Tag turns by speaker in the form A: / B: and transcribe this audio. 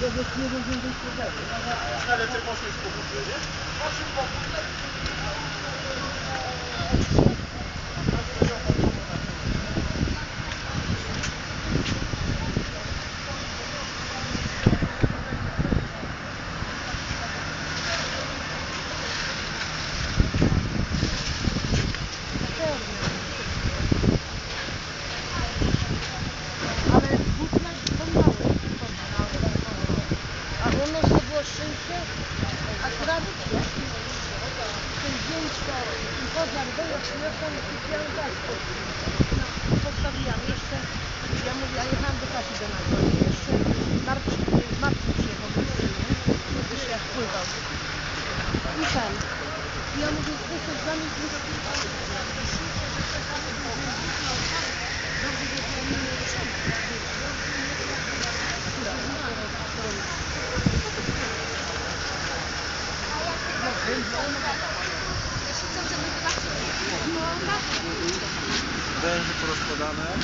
A: Dalece poszli z powodu, nie?
B: Ale A u nas to było szczęście, akurat ten dzień to i pożar był, jak przyjechał i kupiłam gaz Postawiłam jeszcze, ja mówię, ja jechałam do Kasi do Nagrody, jeszcze Marcin, Marcin przyjechał do synu, jeszcze jak pływał. I ten. I ja mówię, jesteś z nami
A: Węże porozkładane.